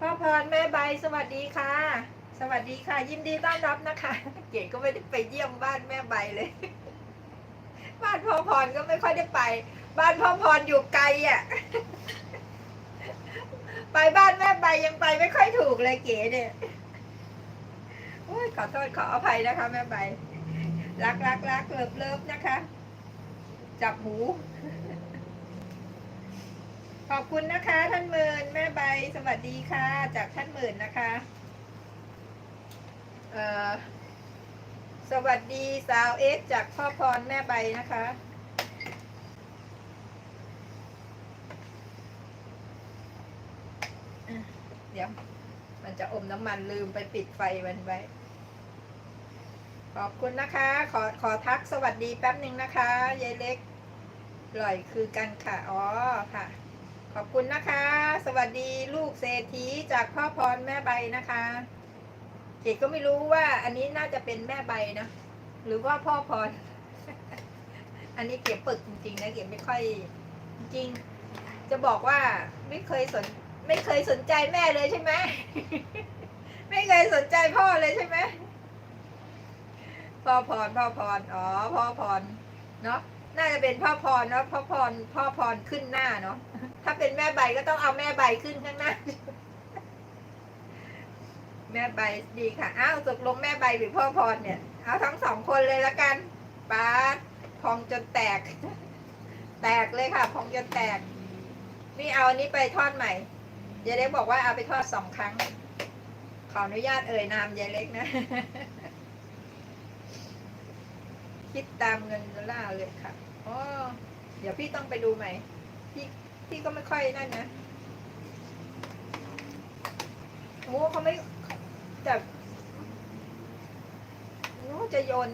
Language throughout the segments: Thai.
พ่อพรแม่ใบสวัสดีค่ะ สวัสดีค่ะ ยินดีต้อนรับนะคะ เก๋ก็ไม่ได้ไปเยี่ยมบ้านแม่ใบเลย บ้านพ่อพรก็ไม่ค่อยได้ไป บ้านพ่อพรอยู่ไกลอะ ไปบ้านแม่ใบยังไปไม่ค่อยถูกเลยเก๋เนี่ยโอ้ยขอโทษขออภัยนะคะ แม่ใบรักรักรักเลิฟเลิฟนะคะ จับหู ขอบคุณนะคะ ท่านหมื่นแม่ใบสวัสดีค่ะ จากท่านหมื่นนะคะเอ่อสวัสดีสาวเอสจากพ่อพรแม่ใบนะคะเดี๋ยว มันจะอมน้ำมันลืมไปปิดไฟมันไว้ ขอบคุณนะคะ ขอขอทักสวัสดีแป๊บหนึ่งนะคะยายเล็กปล่อยคือกันค่ะ อ๋อค่ะ ขอบคุณนะคะ สวัสดีลูกเศรษฐีจากพ่อพรแม่ใบนะคะเก๋ก็ไม่รู้ว่าอันนี้น่าจะเป็นแม่ใบนะ หรือว่าพ่อพร อันนี้เก็บปึกจริงๆนะเก็บไม่ค่อยจริง จะบอกว่าไม่เคยสน ไม่เคยสนใจแม่เลยใช่ไหมไม่เคยสนใจพ่อเลยใช่ไหมพ่อพรพ่อพรอ๋อพ่อพรเนาะน่าจะเป็นพ่อพรเนาะพ่อพรพ่อพรขึ้นหน้าเนาะ ถ้าเป็นแม่ใบก็ต้องเอาแม่ใบขึ้นข้างหน้า แม่ใบดีค่ะ อ้าวตกลงแม่ใบหรือพ่อพรเนี่ย เอาทั้งสองคนเลยละกันป้าพองจนแตก แตกเลยค่ะ พองจนแตก นี่เอาอันนี้ไปทอดใหม่ยายเล็กบอกว่าเอาไปทอดสองครั้ง ขออนุญาตเอ่ยนามยายเล็กนะ คิดตามเงินดอลลาร์เลยค่ะอ๋อเดี๋ยวพี่ต้องไปดูใหม่พี่ พี่ก็ไม่ค่อยนั่นนะโอ้เขาไม่แต่โอ้จะโยน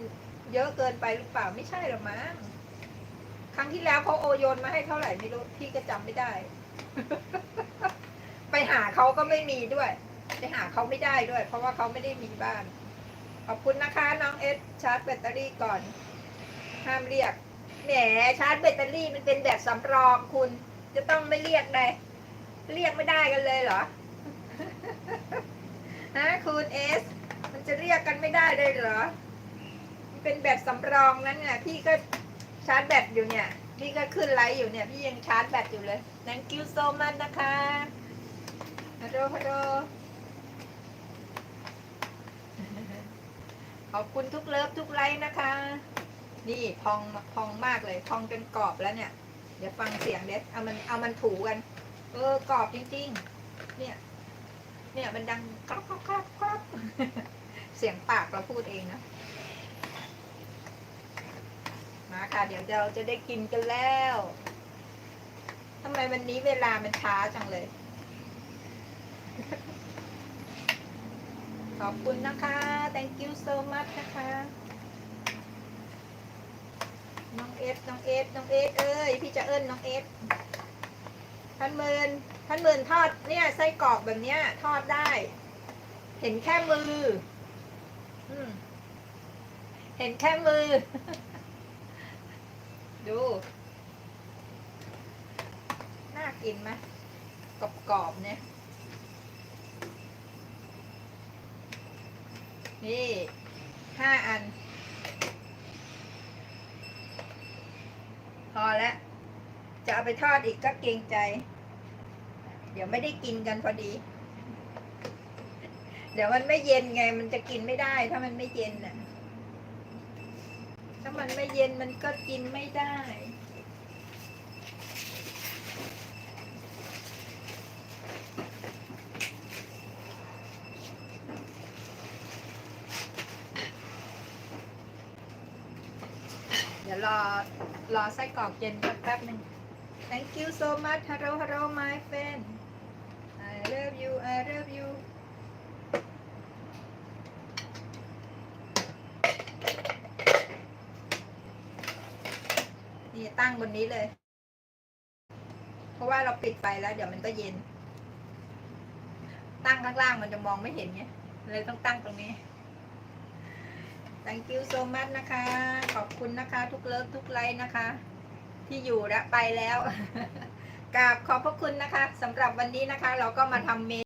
เยอะเกินไปหรือเปล่าไม่ใช่หรอมั้งครั้งที่แล้วเขาโอโยนมาให้เท่าไหร่ไม่รู้พี่ก็จำไม่ได้ ไปหาเขาก็ไม่มีด้วย ไปหาเขาไม่ได้ด้วย เพราะว่าเขาไม่ได้มีบ้าน ขอบคุณนะคะ น้องเอสชาร์จแบตเตอรี่ก่อน ห้ามเรียกแหมชาร์จแบตเตอรี่มันเป็นแบบสำรองคุณ จะต้องไม่เรียกเลยเรียกไม่ได้กันเลยเหรอ ฮะคุณเอสมันจะเรียกกันไม่ได้เลยเหรอ มันเป็นแบบสำรองนั้นไงพี่ก็ชาร์จแบตอยู่เนี่ย พี่ก็ขึ้นไลฟ์อยู่เนี่ย พี่ยังชาร์จแบตอยู่เลย thank you so much นะคะฮัลโหลฮัลโหลขอบคุณทุกเลิฟทุกไลค์นะคะ นี่พองพองมากเลย พองจนกรอบแล้วเนี่ย เดี๋ยวฟังเสียงเด็ดเอามันเอามันถูกัน เออกรอบจริงๆ เนี่ย เนี่ยมันดังกรอบกรอบกรอบกรอบเสียงปากเราพูดเองนะมาค่ะ เดี๋ยวเราจะได้กินกันแล้วทำไมวันนี้เวลามันช้าจังเลย ขอบคุณนะคะ thank you so much นะคะ น้องเอสน้องเอสน้องเอสเอ้ยพี่จะเอิ้นน้องเอสท่านหมื่นท่านหมื่นทอดเนี่ยไส้กรอกแบบเนี้ย ทอดได้ เห็นแค่มือ อืมเห็นแค่มือ ดู น่ากินไหมกรอบๆเนี่ย นี่ห้าอัน พอแล้วจะเอาไปทอดอีกก็เกรงใจ เดี๋ยวไม่ได้กินกันพอดี เดี๋ยวมันไม่เย็นไง มันจะกินไม่ได้ ถ้ามันไม่เย็นน่ะ ถ้ามันไม่เย็นมันก็กินไม่ได้ เดี๋ยวรอรอไส้กรอกเย็นแป๊บหนึ่ง Thank you so much Hello Hello my friend I love you I love you นี่ตั้งบนนี้เลย เพราะว่าเราปิดไฟแล้ว เดี๋ยวมันก็เย็น ตั้งข้างล่างมันจะมองไม่เห็นไงเลยต้องตั้งตรงนี้ thank you so much นะคะ ขอบคุณนะคะ ทุกเลิฟทุกไลค์นะคะ ที่อยู่และไปแล้วกราบขอบพระคุณนะคะสำหรับวันนี้นะคะ เราก็มาทำเม